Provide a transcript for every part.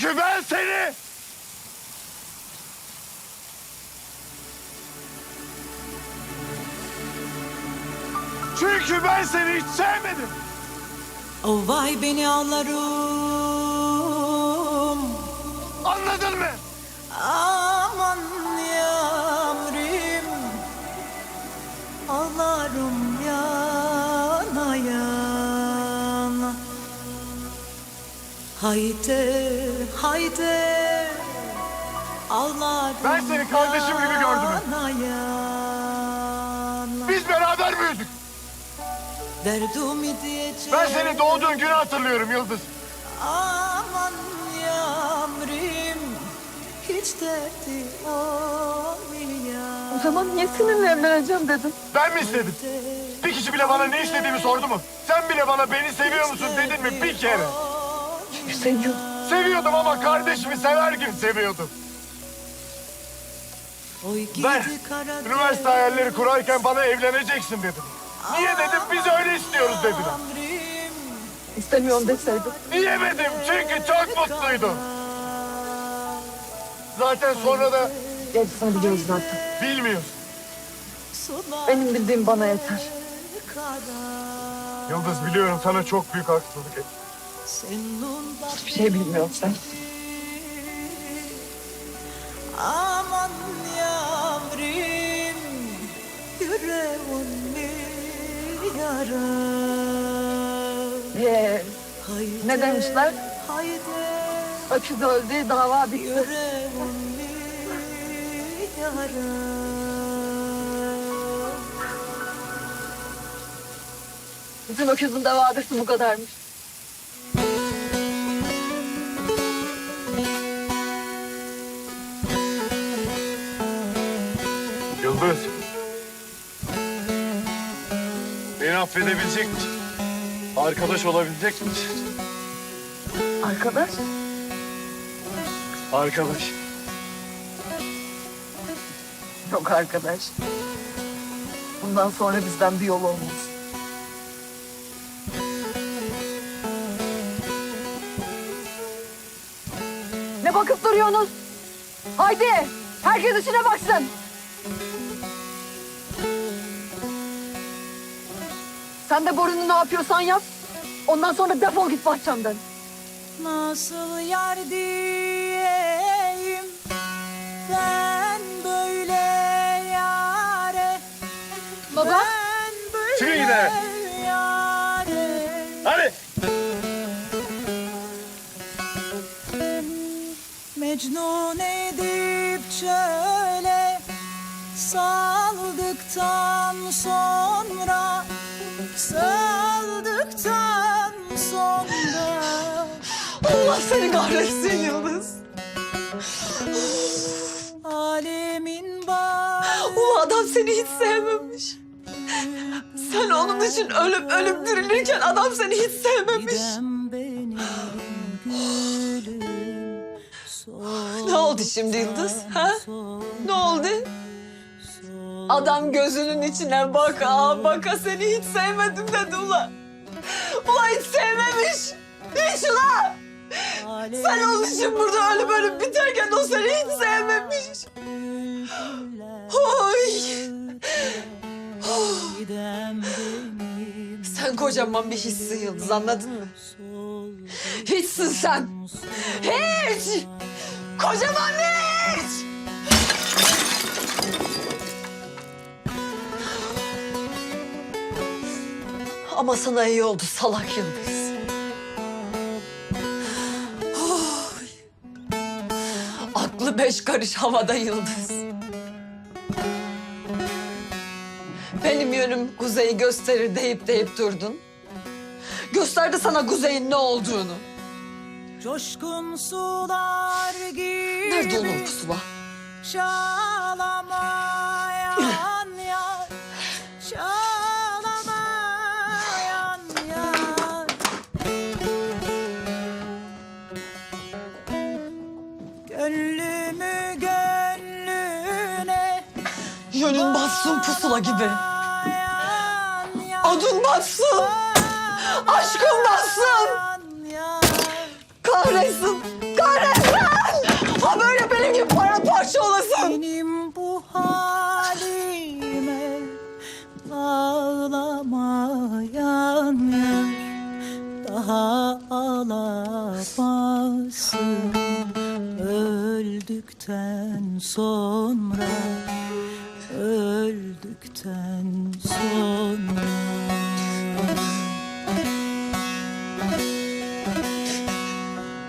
Çünkü ben seni... Çünkü ben seni hiç sevmedim. O vay beni ağlarım Anladın mı? Aman yavrum Ağlarım Haydi haydi Ağlarım Ben seni kardeşim gibi gördüm Biz beraber büyüdük. Derdimi diyeceğim Ben senin doğduğun günü hatırlıyorum Yıldız. Aman yavrum hiç derdi olmayan. O zaman niye seninle evleneceğim dedim. Ben mi istedim? Bir kişi bile bana ne istediğimi sordu mu? Sen bile bana beni seviyor musun dedin mi bir kere? Seviyorum. Seviyordum ama kardeşimi sever gibi seviyordum. Oy Ben üniversite hayalleri kurarken bana evleneceksin dedim. Niye dedim? Biz öyle istiyoruz dediler. İstemiyorum deseydim. Diyemedim çünkü çok mutluydum. Zaten sonra da Gerisini biliyoruz zaten. bilmiyoruz. sular Benim bildiğim bana yeter. Yıldız biliyorum sana çok büyük haksızlık ettim. Senin Hiçbir şey bilmiyorum sen. Aman yüreğimi yara. Ee, Ne demişler? Haydi öküz öldü, dava bitti. yüreğimi yara. Bizim öküzün de vadesi bu kadarmış. Yıldız. Beni affedebilecek misin? Arkadaş olabilecek misin? Arkadaş, Arkadaş. yok arkadaş. Bundan sonra bizden bir yol olmaz. Ne bakıp duruyorsunuz? Haydi, herkes işine baksın. Sen de Borun'u ne yapıyorsan yap. Ondan sonra defol git bahçemden. Nasıl yar diyeyim ben böyle yare Baba. Ben böyle Çıkın yine. yare Hadi. Mecnun edip çöle saldıktan sonra saldıktan sonra Allah seni kahretsin Yıldız. alemin var O adam seni hiç sevmemiş. Sen onun için ölüp ölüp dirilirken adam seni hiç sevmemiş. gidem benim gülüm Ne oldu şimdi Yıldız? Ha? Ne oldu? Adam gözünün içine baka baka seni hiç sevmedim dedi ulan. Ulan hiç sevmemiş. Hiç ulan. Sen onun için burada ölüp ölüp biterken o seni hiç sevmemiş. Oy. Benim Sen kocaman bir hissin Yıldız anladın mı? Hiçsin sen. Hiç. Kocaman hiç. Ama sana iyi oldu salak Yıldız. Oy. Aklı beş karış havada Yıldız. Benim yönüm kuzeyi gösterir deyip deyip durdun. Gösterdi sana kuzeyin ne olduğunu. Coşkun sular gibi Nerede onun pusula? Çalamayan Uçsun pusula gibi. Adın batsın. Aşkın batsın. Kahretsin. Kahretsin. Ha böyle benim gibi paramparça olasın. Benim bu halime ağlama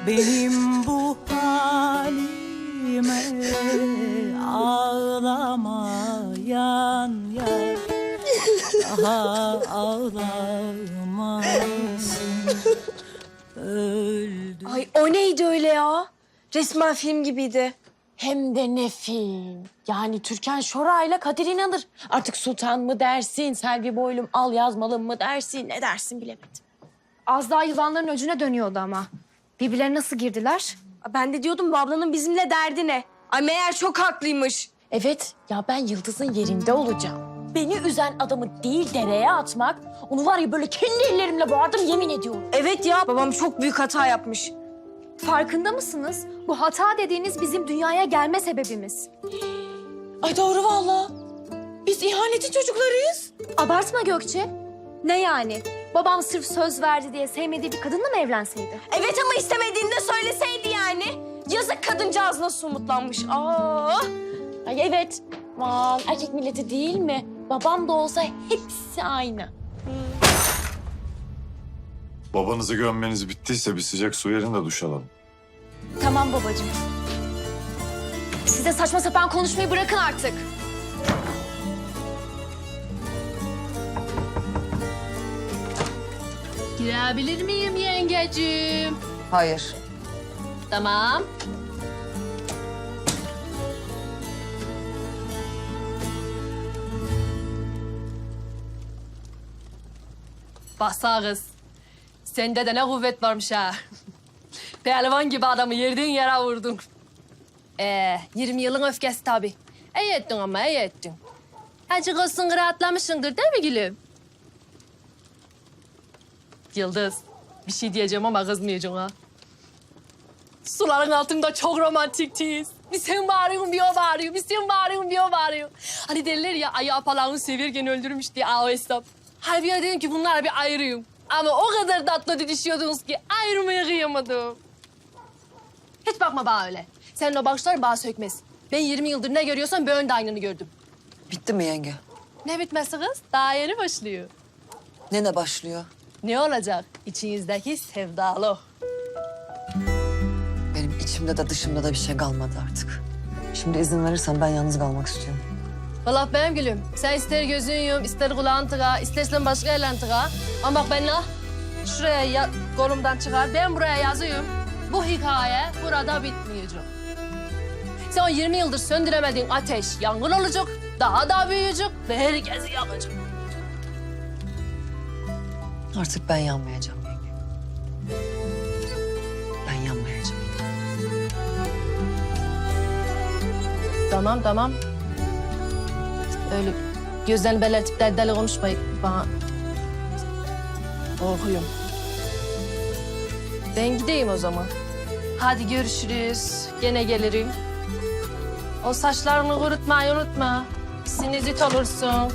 benim bu halime ağlamayan yar daha ağlamasın öldü. Ay o neydi öyle ya? Resmen film gibiydi. Hem de ne film. Yani Türkan Şoray'la Kadir İnanır. Artık sultan mı dersin, Selvi Boylum al yazmalım mı dersin, ne dersin bilemedim. Az daha yılanların öcüne dönüyordu ama. Birbirlerine nasıl girdiler? Ben de diyordum bu ablanın bizimle derdi ne? Ay meğer çok haklıymış. Evet ya ben Yıldız'ın yerinde olacağım. Beni üzen adamı değil dereye atmak, onu var ya böyle kendi ellerimle boğardım yemin ediyorum. Evet ya babam çok büyük hata yapmış. Farkında mısınız? Bu hata dediğiniz bizim dünyaya gelme sebebimiz. Ay doğru vallahi. Biz ihaneti çocuklarıyız. Abartma Gökçe. Ne yani? Babam sırf söz verdi diye sevmediği bir kadınla mı evlenseydi? Evet ama istemediğinde söyleseydi yani. Yazık kadıncağız nasıl umutlanmış. Aa. Ay evet. Aman erkek milleti değil mi? Babam da olsa hepsi aynı. Babanızı gömmeniz bittiyse bir sıcak su verin de duş alalım. Tamam babacığım. Size saçma sapan konuşmayı bırakın artık. Girebilir miyim yengecim? Hayır. Tamam. Basa kız. Sende de ne kuvvet varmış ha. Pehlivan gibi adamı yerden yere vurdun. Ee, 20 yılın öfkesi tabii. İyi ettin ama iyi ettin. Acık olsun rahatlamışsındır değil mi gülüm? Yıldız, bir şey diyeceğim ama kızmayacaksın ha. Suların altında çok romantiktiyiz. Bir sen bağırıyorsun, bir o bağırıyor. Bir sen bağırıyorsun, bir o bağırıyor. Hani derler ya ayı apalağını severken öldürmüş diye aa, o hesap. Halbuki dedim ki bunlara bir ayırayım. Ama o kadar tatlı didişiyordunuz ki ayırmaya kıyamadım. Hiç bakma bana öyle. Senin o bakışlar bağ sökmez. Ben 20 yıldır ne görüyorsam ben de aynını gördüm. Bitti mi yenge? Ne bitmesi kız? Daha yeni başlıyor. Ne ne başlıyor? Ne olacak? İçinizdeki sevdalı. Benim içimde de dışımda da bir şey kalmadı artık. Şimdi izin verirsen ben yalnız kalmak istiyorum. Vallahi benim gülüm. Sen ister gözün yum, ister kulağın tıka, istersen başka yerden tıka. Ama bak ben la şuraya ya, kolumdan çıkar. Ben buraya yazıyorum. Bu hikaye burada bitmeyecek. Sen o 20 yıldır söndüremediğin ateş yangın olacak. Daha da büyüyecek ve herkesi yakacak. Artık ben yanmayacağım yenge. Ben yanmayacağım. Tamam tamam. Öyle gözlerini belirtip deli deli konuşmayın bana. Korkuyorum. Ben gideyim o zaman. Hadi görüşürüz. Gene gelirim. O saçlarını kurutmayı unutma. Sinüzit olursun.